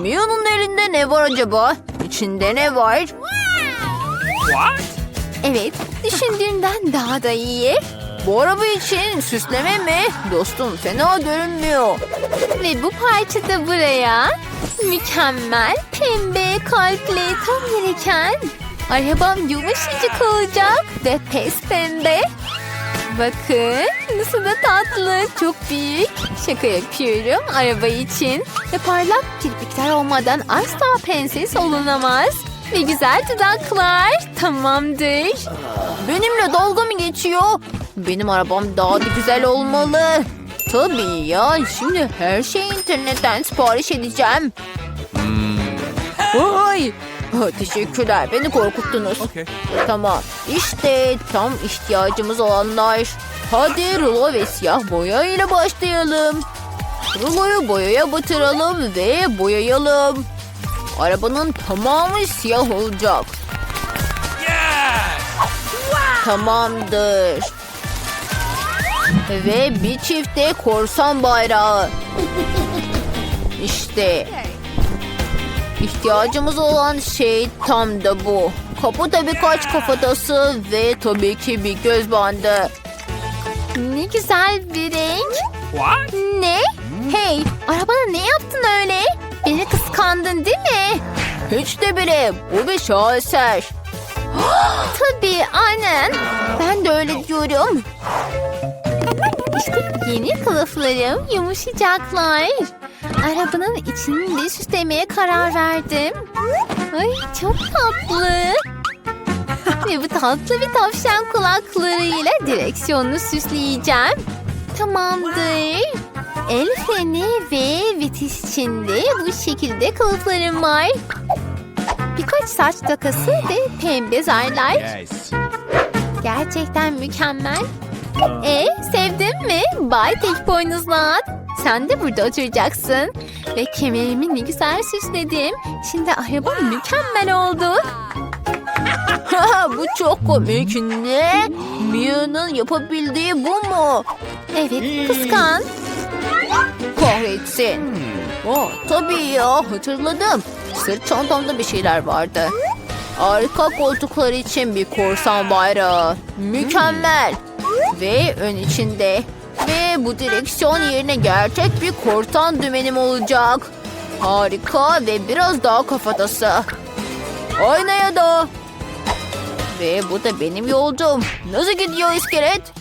Mia'nın elinde ne var acaba? İçinde ne var? What? Evet, düşündüğümden daha da iyi. Bu araba için süsleme mi? Dostum fena görünmüyor. Ve bu parça da buraya. Mükemmel, pembe, kalpli, tam gereken. Arabam yumuşacık olacak ve pes pembe. Bakın nasıl da tatlı, çok büyük. Şaka yapıyorum araba için. Ve parlak kirpikler olmadan asla prenses olunamaz. Ve güzel dudaklar. Tamamdır. Benimle dalga mı geçiyor? Benim arabam daha da güzel olmalı. Tabii ya. Şimdi her şeyi internetten sipariş edeceğim. Ay! Ha, Teşekkürler. Beni korkuttunuz. Okay. Tamam. İşte tam ihtiyacımız olanlar. Hadi rulo ve siyah boya ile başlayalım. Ruloyu boyaya batıralım ve boyayalım. Arabanın tamamı siyah olacak. Tamamdır. Ve bir çifte korsan bayrağı. İşte. İhtiyacımız olan şey tam da bu. Kapıda birkaç kafatası ve tabii ki bir göz bandı. Ne güzel bir renk. What? Ne? Hey, arabana ne yaptın öyle? Beni kıskandın değil mi? Hiç de bile bu bir şaheser. Tabii, aynen. Ben de öyle diyorum. İşte yeni kılıflarım yumuşayacaklar. Arabanın içini de süslemeye karar verdim. Ay çok tatlı. Ve bu tatlı bir tavşan kulaklarıyla direksiyonunu süsleyeceğim. Tamamdır. El freni ve vites içinde bu şekilde kılıflarım var. Birkaç saç takası ve pembe zarlar. Yes. Gerçekten mükemmel. E sevdin mi? Bay tek boynuzlu at. Sen de burada oturacaksın. Ve kemerimi ne güzel süsledim. Şimdi arabam mükemmel oldu. bu çok komik. Ne? Mia'nın yapabildiği bu mu? Evet kıskan. Kahretsin. Oh, tabii ya hatırladım. Sırt çantamda bir şeyler vardı. Arka koltuklar için bir korsan bayrağı. Mükemmel. Ve ön içinde. Ve bu direksiyon yerine gerçek bir korsan dümenim olacak. Harika ve biraz daha kafatası. Aynaya da. Ve bu da benim yolcum. Nasıl gidiyor iskelet?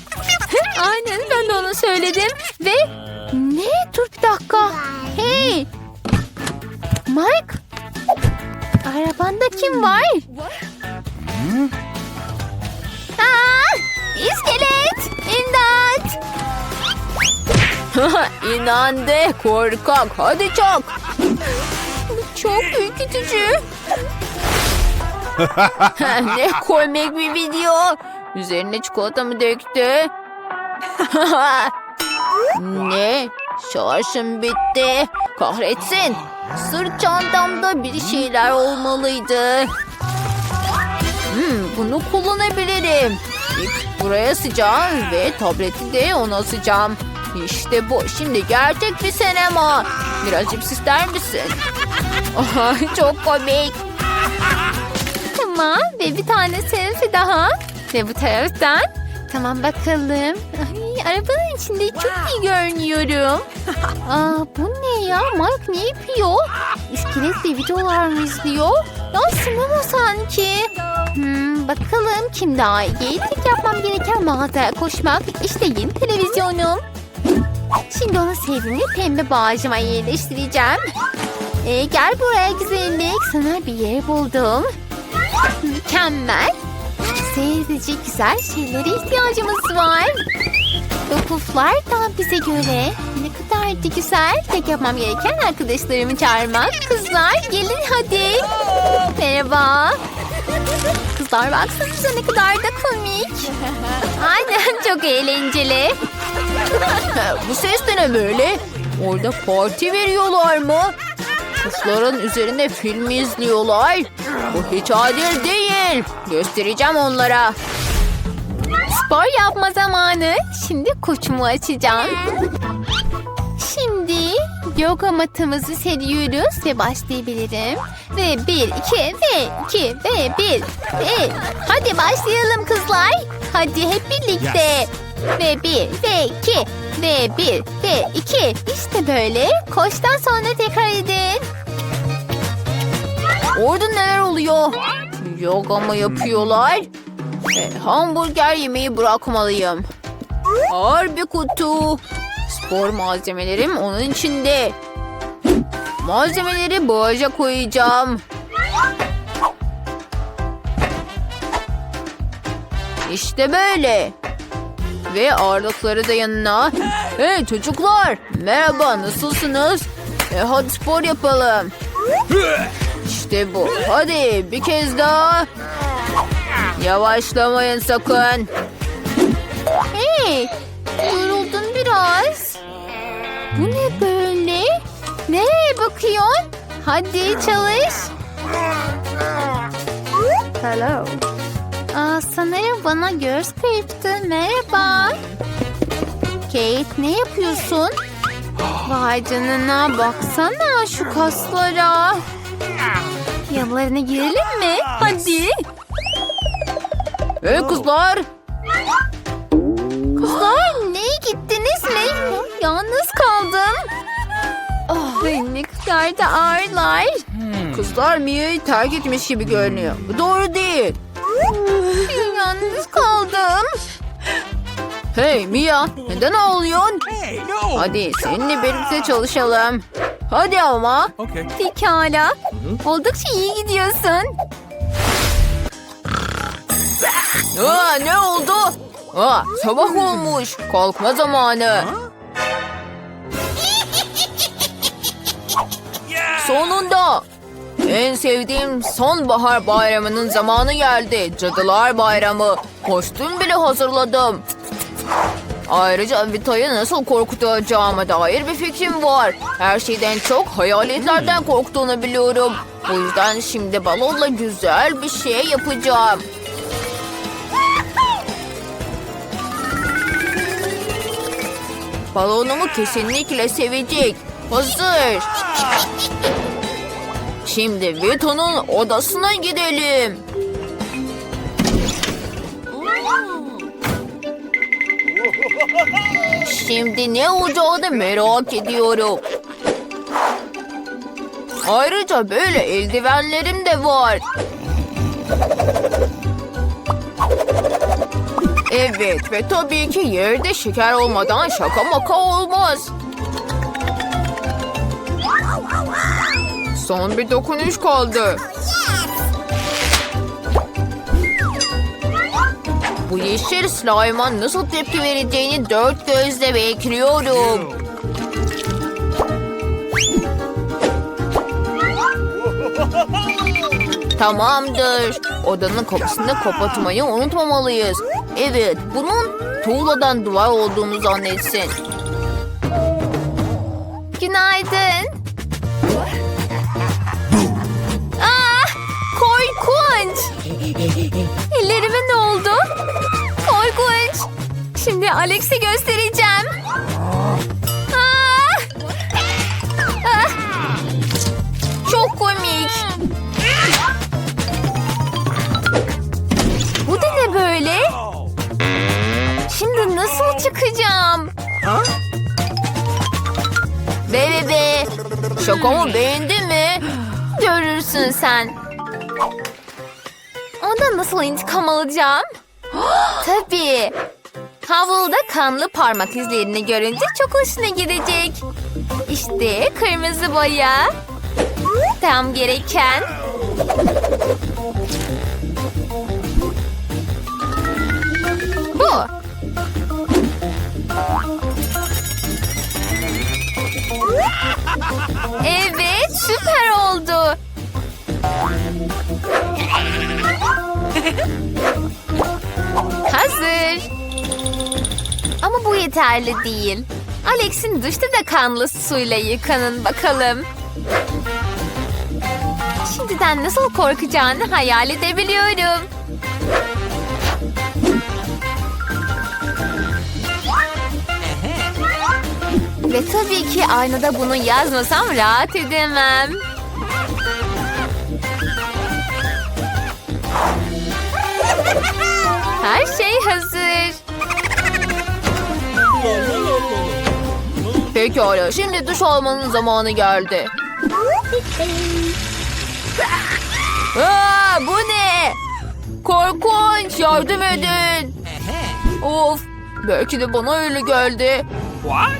Aynen ben de onu söyledim. Ve ne? Dur bir dakika. Hey. Mike. Arabanda kim var? Aa, iskelet. İmdat. İnandı korkak. Hadi çok. Çok ürkütücü. ne komik bir video. Üzerine çikolata mı döktü? ne? Şarjım bitti. Kahretsin. Sırt çantamda bir şeyler olmalıydı. Hmm, bunu kullanabilirim. İp buraya asacağım ve tableti de ona asacağım. İşte bu. Şimdi gerçek bir sinema. Biraz cips ister misin? Aha, çok komik. Tamam ve bir tane selfie daha. Ve bu taraftan. Tamam bakalım. Ay, arabanın içinde çok iyi görünüyorum. Aa, bu ne ya? Mike ne yapıyor? İskeletle videolar mı izliyor? Ya sinema sanki. Hmm, bakalım kim daha iyi? Tek yapmam gereken mağazaya koşmak. İşte yeni televizyonum. Şimdi onu sevimli pembe bağcıma yerleştireceğim. Ee, gel buraya güzellik. Sana bir yer buldum. Mükemmel. Seyredecek güzel şeylere ihtiyacımız var. Bu puflar da bize göre. Ne kadar da güzel. Tek yapmam gereken arkadaşlarımı çağırmak. Kızlar gelin hadi. Merhaba. Kızlar baksanıza ne kadar da komik. Aynen çok eğlenceli. Bu ses de ne böyle? Orada parti veriyorlar mı? Kuşların üzerinde film izliyorlar. Bu hiç adil değil. Göstereceğim onlara. Spor yapma zamanı. Şimdi koçumu açacağım. Şimdi Yoga matımızı seriyoruz ve başlayabilirim. Ve bir, iki, ve iki, ve bir, ve... Hadi başlayalım kızlar. Hadi hep birlikte. Ve bir, ve iki, ve bir, ve iki. İşte böyle. Koştan sonra tekrar edin. Orada neler oluyor? Yoga mı yapıyorlar? E, hamburger yemeyi bırakmalıyım. Ağır bir kutu. Spor malzemelerim onun içinde. Malzemeleri bağaca koyacağım. İşte böyle. Ve ağırlıkları da yanına. Hey çocuklar. Merhaba nasılsınız? E, hadi spor yapalım. İşte bu. Hadi bir kez daha. Yavaşlamayın sakın. Hey, yoruldun biraz. Bu ne böyle? Nereye bakıyorsun? Hadi çalış. Hello. Aa, sanırım bana göz kırptı. Merhaba. Kate ne yapıyorsun? Vay canına baksana şu kaslara. Yanlarına girelim mi? Hadi. Hey kızlar. Kızlar neye gittiniz mi? Yalnız kaldım. Oh, ne kadar da ağırlar. Kızlar Mia'yı terk etmiş gibi görünüyor. Doğru değil. Yalnız kaldım. Hey Mia neden ağlıyorsun? Hey, no. Hadi seninle birlikte çalışalım. Hadi ama. Okay. Pekala. Oldukça iyi gidiyorsun. Aa, ne oldu? Aa, sabah olmuş. Kalkma zamanı. Sonunda. En sevdiğim sonbahar bayramının zamanı geldi. Cadılar Bayramı. Kostüm bile hazırladım. Ayrıca Vita'yı nasıl korkutacağıma dair bir fikrim var. Her şeyden çok hayaletlerden korktuğunu biliyorum. O yüzden şimdi balonla güzel bir şey yapacağım. Balonumu kesinlikle sevecek. Hazır. Şimdi Vito'nun odasına gidelim. Şimdi ne olacağını merak ediyorum. Ayrıca böyle eldivenlerim de var. Evet ve tabii ki yerde şeker olmadan şaka maka olmaz. Son bir dokunuş kaldı. Bu yeşil slime'a nasıl tepki vereceğini dört gözle bekliyorum. Tamamdır. Odanın kapısını kapatmayı unutmamalıyız. Evet, bunun tuğladan duvar olduğunu zannetsin. Günaydın. Şimdi Alex'e göstereceğim. Ah! Ah! Çok komik. Bu da ne böyle? Şimdi nasıl çıkacağım? Be be be. Şakamı beğendin mi? Görürsün sen. Ondan nasıl intikam alacağım? Tabii. Havluda kanlı parmak izlerini görünce çok hoşuna gidecek. İşte kırmızı boya. Tam gereken. Bu. Yeterli değil. Alex'in duşta da kanlı suyla yıkanın bakalım. Şimdiden nasıl korkacağını hayal edebiliyorum. Ve tabii ki aynada bunu yazmasam rahat edemem. Her şey hazır. Pekala şimdi duş almanın zamanı geldi. Aa, bu ne? Korkunç yardım edin. Of belki de bana öyle geldi. What?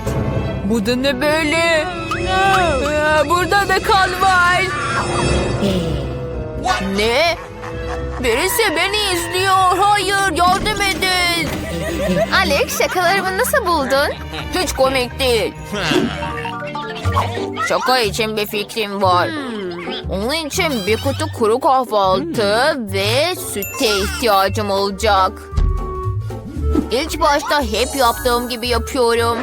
Bu da ne böyle? Aa, burada da kan var. Ne? Birisi beni izliyor. Hayır yardım. Alex şakalarımı nasıl buldun? Hiç komik değil. Şaka için bir fikrim var. Onun için bir kutu kuru kahvaltı ve süte ihtiyacım olacak. İlk başta hep yaptığım gibi yapıyorum.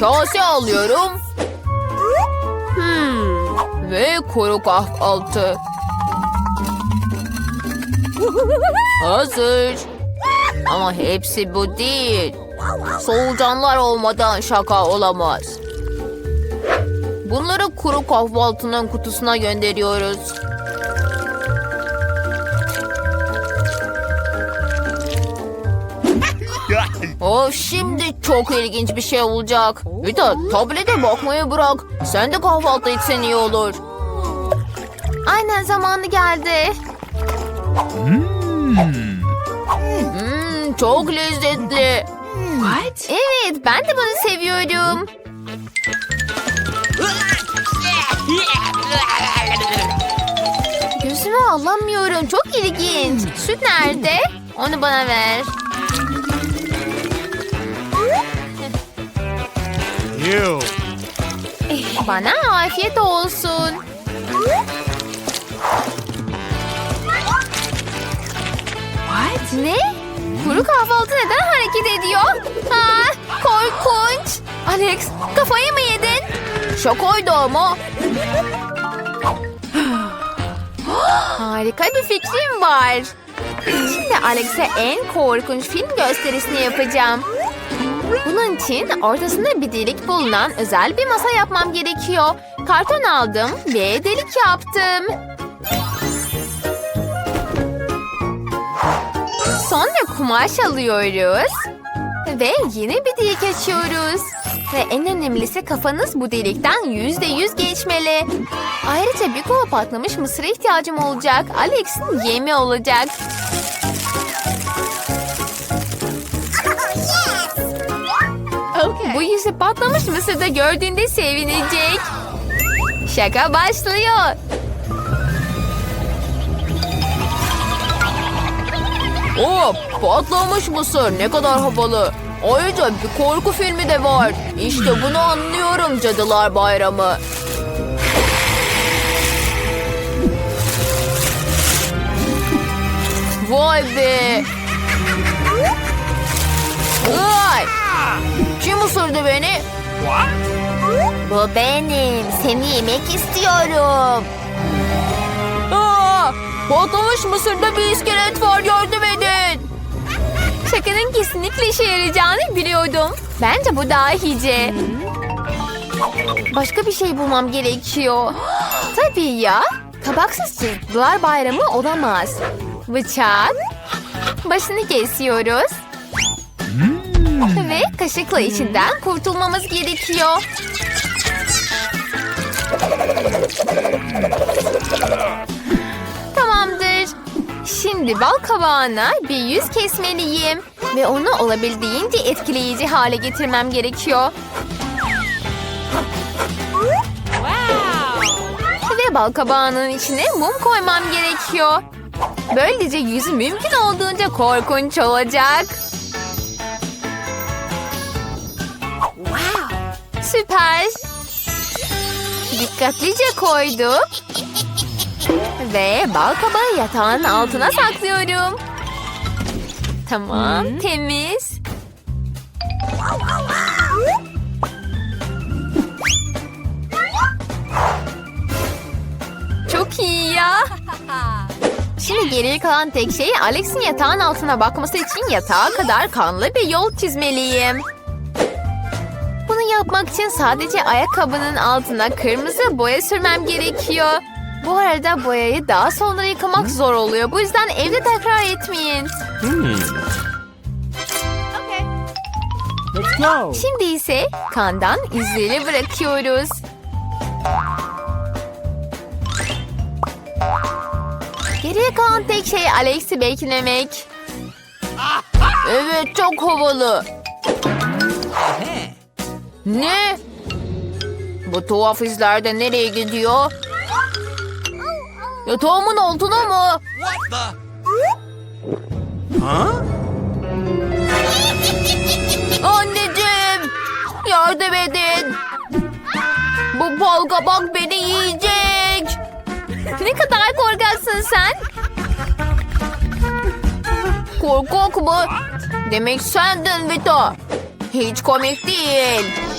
Kase alıyorum. Hmm. Ve kuru kahvaltı. Hazır. Ama hepsi bu değil. Solucanlar olmadan şaka olamaz. Bunları kuru kahvaltının kutusuna gönderiyoruz. Of şimdi çok ilginç bir şey olacak. Vita tablete bakmayı bırak. Sen de kahvaltı etsen iyi olur. Aynen zamanı geldi. Hmm, çok lezzetli. Evet ben de bunu seviyorum. Gözümü alamıyorum. Çok ilginç. Süt nerede? Onu bana ver. Ew. Bana afiyet olsun. Ne? Kuru kahvaltı neden hareket ediyor? Ha, korkunç. Alex kafayı mı yedin? Şakaydı ama. Harika bir fikrim var. Şimdi Alex'e en korkunç film gösterisini yapacağım. Bunun için ortasında bir delik bulunan özel bir masa yapmam gerekiyor. Karton aldım ve delik yaptım. Sonra kumaş alıyoruz. Ve yeni bir delik açıyoruz. Ve en önemlisi kafanız bu delikten yüzde yüz geçmeli. Ayrıca bir kova patlamış mısıra ihtiyacım olacak. Alex'in yemi olacak. Bu yüzü patlamış mısırda gördüğünde sevinecek. Şaka başlıyor. Oo, patlamış mısır ne kadar havalı. Ayrıca bir korku filmi de var. İşte bunu anlıyorum Cadılar Bayramı. Vay be. Vay. Kim ısırdı beni? What? Bu benim. Seni yemek istiyorum. Patlamış mısırda bir iskelet var yardım edin. Şakanın kesinlikle işe yarayacağını biliyordum. Bence bu dahice. Başka bir şey bulmam gerekiyor. Tabii ya. Kabaksız çocuklar bayramı olamaz. Bıçak. Başını kesiyoruz. Ve kaşıkla içinden kurtulmamız gerekiyor. Şimdi bal kabağına bir yüz kesmeliyim. Ve onu olabildiğince etkileyici hale getirmem gerekiyor. Ve bal kabağının içine mum koymam gerekiyor. Böylece yüzü mümkün olduğunca korkunç olacak. Süper. Dikkatlice koyduk. Ve bal kabağı yatağın altına saklıyorum. Tamam, temiz. Çok iyi ya. Şimdi geriye kalan tek şey Alex'in yatağın altına bakması için yatağa kadar kanlı bir yol çizmeliyim. Bunu yapmak için sadece ayakkabının altına kırmızı boya sürmem gerekiyor. Bu arada boyayı daha sonra yıkamak zor oluyor. Bu yüzden evde tekrar etmeyin. Let's go. Şimdi ise kandan izleri bırakıyoruz. Geriye kalan tek şey Alex'i beklemek. Evet çok havalı. Ne? Bu tuhaf izler de nereye gidiyor? Yatağımın altına mı? What the? Huh? Anneciğim! Yardım edin! Bu bal kabak beni yiyecek! Ne kadar korkaksın sen? Korkak mı? Demek sendin Vito. Hiç komik değil.